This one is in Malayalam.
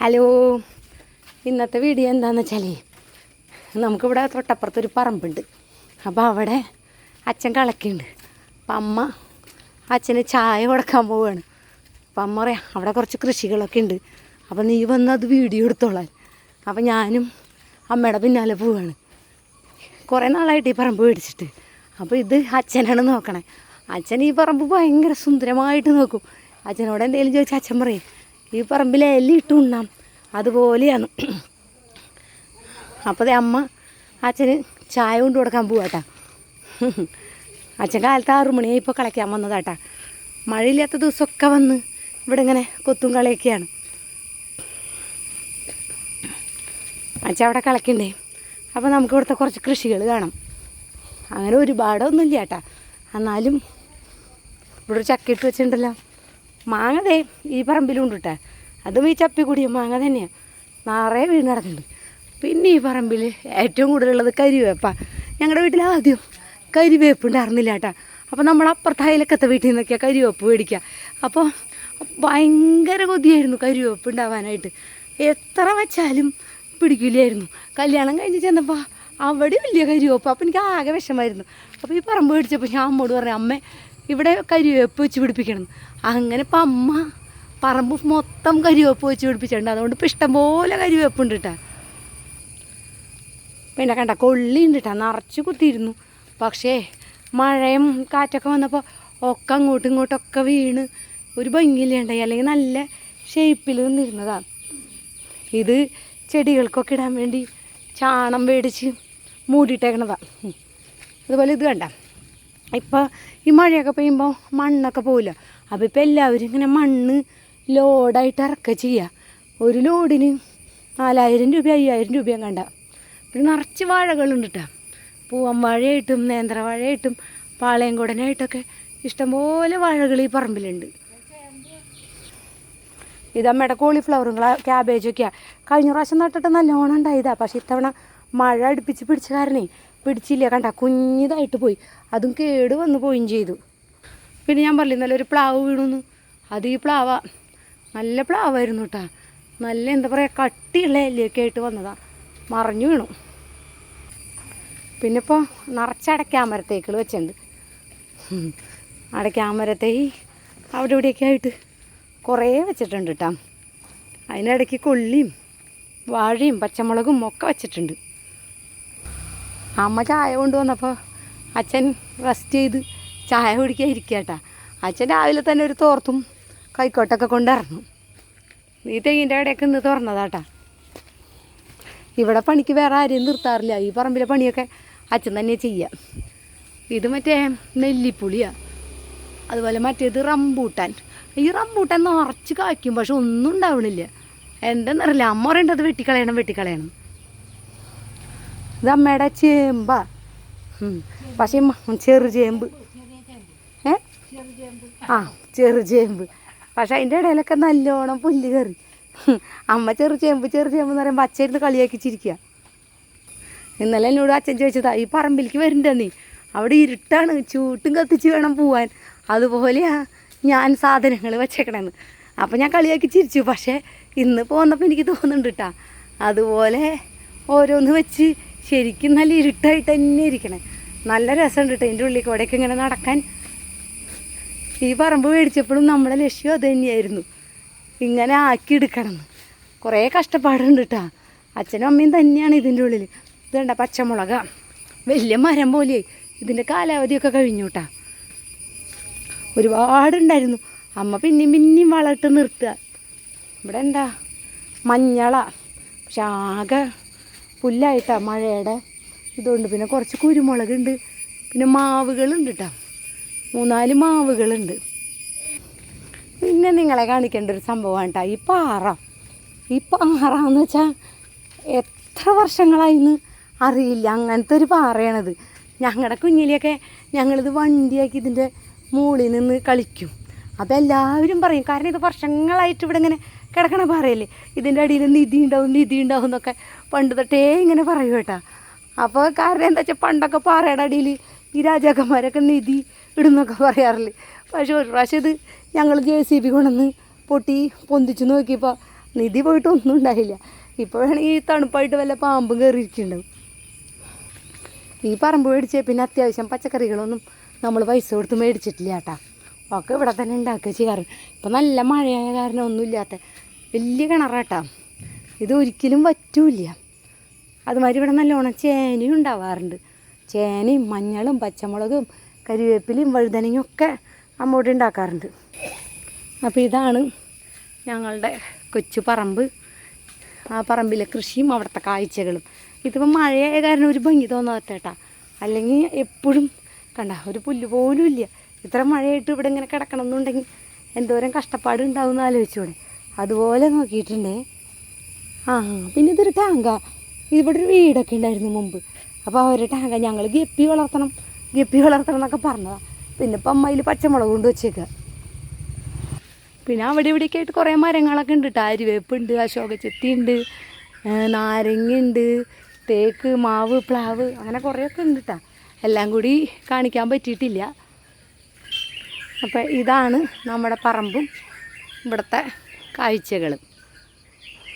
ഹലോ. ഇന്നത്തെ വീഡിയോ എന്താണെന്ന് വെച്ചാൽ നമുക്കിവിടെ തൊട്ടപ്പുറത്തൊരു പറമ്പുണ്ട്. അപ്പോൾ അവിടെ അച്ഛൻ കളക്കുന്നുണ്ട് അപ്പം അമ്മ അച്ഛന് ചായ കൊടുക്കാൻ പോവുകയാണ് അപ്പം അമ്മ പറയാം അവിടെ കുറച്ച് കൃഷികളൊക്കെ ഉണ്ട് അപ്പം നീ വന്ന് അത് വീഡിയോ എടുത്തോളാൻ അപ്പം ഞാനും അമ്മയുടെ പിന്നാലെ പോവുകയാണ് കുറേ നാളായിട്ട് ഈ പറമ്പ് മേടിച്ചിട്ട്. അപ്പോൾ ഇത് അച്ഛനാണ് നോക്കണേ. അച്ഛൻ ഈ പറമ്പ് ഭയങ്കര സുന്ദരമായിട്ട് നോക്കും. അച്ഛനോട് എന്തെങ്കിലും ചോദിച്ചാൽ അച്ഛൻ പറയും ഈ പറമ്പിലെ എല്ലി ഇട്ട് ഉണ്ണാം. അതുപോലെയാണ്. അപ്പോൾ ദേ അമ്മ അച്ഛന് ചായ കൊണ്ട് കൊടുക്കാൻ പോവാട്ടാ. അച്ഛൻ കാലത്ത് ആറു മണിയായി ഇപ്പോൾ കളയ്ക്കാൻ വന്നതാട്ടാ. മഴയില്ലാത്ത ദിവസമൊക്കെ വന്ന് ഇവിടെ ഇങ്ങനെ കൊത്തും കളയൊക്കെയാണ്. അച്ഛൻ അവിടെ കളക്കണ്ടേ? അപ്പോൾ നമുക്ക് ഇവിടുത്തെ കുറച്ച് കൃഷികൾ കാണാം. അങ്ങനെ ഒരുപാടൊന്നുമില്ല ചേട്ടാ എന്നാലും ഇവിടെ ഒരു ചക്ക വെച്ചിട്ടുണ്ടല്ലോ. മാങ്ങ ദേ ഈ പറമ്പിലും ഉണ്ട് കേട്ടോ അതും ഈ കൂടിയ മാങ്ങ തന്നെയാണ് നിറയെ വീണ് കിടക്കുന്നുണ്ട്. പിന്നെ ഈ പറമ്പിൽ ഏറ്റവും കൂടുതലുള്ളത് കരിവേപ്പ. ഞങ്ങളുടെ വീട്ടിൽ ആദ്യം കരിവേപ്പ് ഉണ്ടായിരുന്നില്ല കേട്ടോ അപ്പോൾ നമ്മൾ അപ്പുറത്തെ അയലക്കത്തെ വീട്ടിൽ നിന്നൊക്കെയാണ് കരിവേപ്പ് മേടിക്കുക അപ്പോൾ ഭയങ്കര കൊതിയായിരുന്നു കരിവേപ്പ് ഉണ്ടാവാനായിട്ട്. എത്ര വച്ചാലും പിടിക്കില്ലായിരുന്നു. കല്യാണം കഴിഞ്ഞ് ചെന്നപ്പോൾ അവിടെ വലിയ കരിവേപ്പ്. അപ്പോൾ എനിക്ക് ആകെ വിഷമായിരുന്നു അപ്പോൾ ഈ പറമ്പ് മേടിച്ചപ്പോൾ ഞാൻ അമ്മോട് പറഞ്ഞു അമ്മ ഇവിടെ കരിവേപ്പ് വെച്ച് പിടിപ്പിക്കണം അങ്ങനെ ഇപ്പം അമ്മ പറമ്പ് മൊത്തം കരിവേപ്പ് വെച്ച് പിടിപ്പിച്ചിട്ടുണ്ട്. അതുകൊണ്ട് ഇപ്പം ഇഷ്ടംപോലെ കരിവേപ്പ് ഉണ്ട് കേട്ടോ പിന്നെ കണ്ട കൊള്ളി ഉണ്ട് കേട്ടോ നിറച്ച് കുത്തിയിരുന്നു. പക്ഷേ മഴയും കാറ്റൊക്കെ വന്നപ്പോൾ ഒക്കെ അങ്ങോട്ടും ഇങ്ങോട്ടൊക്കെ വീണ് ഒരു ഭംഗിയില്ലുണ്ടായി അല്ലെങ്കിൽ നല്ല ഷേപ്പിൽ നിന്നിരുന്നതാണ് ഇത് ചെടികൾക്കൊക്കെ ഇടാൻ വേണ്ടി ചാണം മേടിച്ച് മൂടിയിട്ടേക്കണതാണ്. അതുപോലെ ഇത് കണ്ട. ഇപ്പോൾ ഈ മഴയൊക്കെ പെയ്യുമ്പോൾ മണ്ണൊക്കെ പോവില്ല അപ്പോൾ ഇപ്പോൾ എല്ലാവരും ഇങ്ങനെ മണ്ണ് ലോഡായിട്ട് ഇറക്കുക ചെയ്യുക ഒരു ലോഡിന് നാലായിരം രൂപ അയ്യായിരം രൂപയും കണ്ട. പിന്നെ നിറച്ച് വാഴകളുണ്ട് കേട്ടോ പൂവൻ വാഴയായിട്ടും നേന്ത്ര വാഴയായിട്ടും പാളയംകുടനായിട്ടൊക്കെ ഇഷ്ടംപോലെ വാഴകൾ ഈ പറമ്പിലുണ്ട്. ഇതമ്മയുടെ കോളിഫ്ലവറും ക്യാബേജൊക്കെയാണ് കഴിഞ്ഞ പ്രാവശ്യം നട്ടിട്ട് നല്ലോണം ഉണ്ടായതാണ് പക്ഷേ ഇത്തവണ മഴ അടുപ്പിച്ച് പിടിച്ച കാരണേ പിടിച്ചില്ല. കണ്ട കുഞ്ഞിതായിട്ട് പോയി. അതും കേട് വന്ന് പോയും ചെയ്തു. പിന്നെ ഞാൻ പറഞ്ഞില്ല ഇന്നലെ ഒരു പ്ലാവ് വീണുന്ന്. അത് ഈ പ്ലാവ. നല്ല പ്ലാവായിരുന്നു കേട്ടാ നല്ല എന്താ പറയുക കട്ടിയുള്ള എല്ലിയൊക്കെ ആയിട്ട് വന്നതാ. മറിഞ്ഞു വീണു. പിന്നെ ഇപ്പോൾ നിറച്ചടയ്ക്കാൻ മരത്തേക്കൾ വെച്ചിട്ടുണ്ട്. അടയ്ക്കാൻ മരത്തെ അവിടെ ഇവിടെയൊക്കെ ആയിട്ട് കുറേ വെച്ചിട്ടുണ്ട് കേട്ടോ അതിനിടയ്ക്ക് കൊള്ളിയും വാഴയും പച്ചമുളകും ഒക്കെ വെച്ചിട്ടുണ്ട്. അമ്മ ചായ കൊണ്ടുവന്നപ്പോൾ അച്ഛൻ റെസ്റ്റ് ചെയ്ത് ചായ കുടിക്കാൻ ഇരിക്കുക കേട്ടാ അച്ഛൻ രാവിലെ തന്നെ ഒരു തോർത്തും കൈക്കോട്ടൊക്കെ കൊണ്ടിറങ്ങും ഈ തെങ്ങിന്റെ ഇടയൊക്കെ ഇന്ന് തുറന്നതാട്ടാ. ഇവിടെ പണിക്ക് വേറെ ആരെയും നിർത്താറില്ല. ഈ പറമ്പിലെ പണിയൊക്കെ അച്ഛൻ തന്നെ ചെയ്യുക ഇത് മറ്റേ നെല്ലിപ്പുളിയാണ് അതുപോലെ മറ്റേത് റംബൂട്ടാൻ. ഈ റംബൂട്ടാൻ നിറച്ച് കായ്ക്കും പക്ഷെ ഒന്നും ഉണ്ടാവണില്ല. എന്തെന്നറിയില്ല. അമ്മ പറയേണ്ടത് വെട്ടിക്കളയണം വെട്ടിക്കളയണം. ഇത് അമ്മയുടെ ചേമ്പ പക്ഷേ ചെറു ചേമ്പ്. ഏ? ആ ചെറു ചേമ്പ്. പക്ഷെ അതിന്റെ ഇടയിലൊക്കെ നല്ലോണം പുല്ല് കയറി. അമ്മ ചെറു ചേമ്പ് ചെറു ചേമ്പ് എന്ന് പറയുമ്പോൾ അച്ഛരുന്ന് കളിയാക്കി ചിരിക്കുക ഇന്നലെ എന്നോട് അച്ഛൻ ചോദിച്ചതാ ഈ പറമ്പിലേക്ക് വരണ്ട നീ. അവിടെ ഇരുട്ടാണ്. ചൂട്ടും കത്തിച്ച് വേണം പോവാൻ. അതുപോലെയാ ഞാൻ സാധനങ്ങൾ വെച്ചേക്കണേന്ന്. അപ്പം ഞാൻ കളിയാക്കി ചിരിച്ചു പക്ഷേ ഇന്ന് പോന്നപ്പോൾ എനിക്ക് തോന്നുന്നുണ്ട് കേട്ടാ അതുപോലെ ഓരോന്ന് വെച്ച് ശരിക്കും നല്ല ഇരുട്ടായിട്ട് തന്നെ ഇരിക്കണേ. നല്ല രസമുണ്ട് കേട്ടോ എന്റെ ഉള്ളിൽ കൂടെയൊക്കെ ഇങ്ങനെ നടക്കാൻ. ഈ പറമ്പ് മേടിച്ചപ്പോഴും നമ്മുടെ ലക്ഷ്യം അത് തന്നെയായിരുന്നു. ഇങ്ങനെ ആക്കി എടുക്കണം. കുറേ കഷ്ടപ്പാടുണ്ട് കേട്ടോ അച്ഛനും അമ്മയും തന്നെയാണ് ഇതിന്റെ ഉള്ളിൽ. ഇത് കണ്ട പച്ചമുളക വലിയ മരം പോലെ ഇതിന്റെ കാലാവധിയൊക്കെ കഴിഞ്ഞു കേട്ടാ ഒരുപാടുണ്ടായിരുന്നു. അമ്മ പിന്നെയും പിന്നെയും വളമിട്ട് നിർത്തുക. ഇവിടെ എന്താ മഞ്ഞള. പക്ഷെ ആകെ പുല്ലായിട്ടാ മഴയുടെ ഇതുകൊണ്ട് പിന്നെ കുറച്ച് കുരുമുളകുണ്ട്. പിന്നെ മാവുകളുണ്ട് കേട്ടോ മൂന്നാൽ മാവുകളുണ്ട്. പിന്നെ നിങ്ങളെ കാണിക്കേണ്ട ഒരു സംഭവമാണ് കേട്ടോ ഈ പാറ. ഈ പാറ എന്ന് വെച്ചാൽ എത്ര വർഷങ്ങളായിന്ന് അറിയില്ല. അങ്ങനത്തെ ഒരു പാറയാണത്. ഞങ്ങളുടെ കുഞ്ഞിലെയൊക്കെ ഞങ്ങളിത് വണ്ടിയാക്കി ഇതിന്റെ മുകളിൽ നിന്ന് കളിക്കും. അപ്പോൾ എല്ലാവരും പറയും. കാരണം ഇത് വർഷങ്ങളായിട്ട് ഇവിടെ ഇങ്ങനെ കിടക്കണ പാറയല്ലേ ഇതിന്റെ അടിയിൽ നിധി ഉണ്ടാവും നിധി ഉണ്ടാവും എന്നൊക്കെ പണ്ട് തൊട്ടേ ഇങ്ങനെ പറയും കേട്ടോ. അപ്പോൾ കാരണം എന്താ വെച്ചാൽ പണ്ടൊക്കെ പാറയുടെ അടിയിൽ ഈ രാജാക്കന്മാരൊക്കെ നിധി ഇടുന്നൊക്കെ പറയാറില്ല. പക്ഷേ ഒരു പ്രാവശ്യം ഇത് ഞങ്ങൾ ജെ സി ബി കൊണ്ടുവന്ന് പൊട്ടി പൊന്തിച്ച് നോക്കിയപ്പോൾ നിധി പോയിട്ട് ഒന്നും ഉണ്ടായില്ല. ഇപ്പോൾ വേണമെങ്കിൽ തണുപ്പായിട്ട് വല്ല പാമ്പും കയറിയിരിക്കുന്നുണ്ടാവും. ഈ പറമ്പ് മേടിച്ചേ പിന്നെ അത്യാവശ്യം പച്ചക്കറികളൊന്നും നമ്മൾ പൈസ കൊടുത്ത് മേടിച്ചിട്ടില്ല ചേട്ടാ ഒക്കെ ഇവിടെ തന്നെ ഉണ്ടാക്കുക ചെയ്യാറ്. ഇപ്പം നല്ല മഴയായ കാരണം ഒന്നുമില്ലാത്ത വലിയ കിണറാട്ടാ. ഇത് ഒരിക്കലും പറ്റൂല അതുമാതിരി ഇവിടെ നല്ലോണം ചേനയും ഉണ്ടാവാറുണ്ട്. ചേനയും മഞ്ഞളും പച്ചമുളകും കരിവേപ്പിലയും വഴുതനയും ഒക്കെ അമ്മോട്ട് ഉണ്ടാക്കാറുണ്ട്. അപ്പോൾ ഇതാണ് ഞങ്ങളുടെ കൊച്ചു പറമ്പ്. ആ പറമ്പിലെ കൃഷിയും അവിടുത്തെ കാഴ്ചകളും. ഇതിപ്പോൾ മഴയായ കാരണം ഒരു ഭംഗി തോന്നാത്തേട്ടാ. അല്ലെങ്കിൽ എപ്പോഴും കണ്ട ഒരു പുല്ല് പോലും ഇല്ല. ഇത്ര മഴയായിട്ട് ഇവിടെ ഇങ്ങനെ കിടക്കണം എന്നുണ്ടെങ്കിൽ എന്തോരം കഷ്ടപ്പാട് ഉണ്ടാവും എന്ന് ആലോചിച്ചൂടെ അതുപോലെ നോക്കിയിട്ടുണ്ടേ. ആ പിന്നെ ഇതൊരു ടാങ്ക. ഇവിടെ ഒരു വീടൊക്കെ ഉണ്ടായിരുന്നു മുമ്പ്. അപ്പോൾ ഒരു ടാങ്ക ഞങ്ങൾ ഗപ്പി വളർത്തണം ഗപ്പി വളർത്തണം എന്നൊക്കെ പറഞ്ഞതാണ് പിന്നെ ഇപ്പം അമ്മയിൽ പച്ചമുളക് കൊണ്ട് വെച്ചേക്കുക പിന്നെ അവിടെ ഇവിടെയൊക്കെ ആയിട്ട് കുറേ മരങ്ങളൊക്കെ ഉണ്ട് കേട്ടോ അരിവേപ്പുണ്ട് അശോക ചെത്തിയുണ്ട് നാരങ്ങയുണ്ട് തേക്ക് മാവ് പ്ലാവ് അങ്ങനെ കുറേയൊക്കെ ഉണ്ട് കേട്ടോ എല്ലാം കൂടി കാണിക്കാൻ പറ്റിയിട്ടില്ല. അപ്പം ഇതാണ് നമ്മുടെ പറമ്പും ഇവിടുത്തെ കാഴ്ചകൾ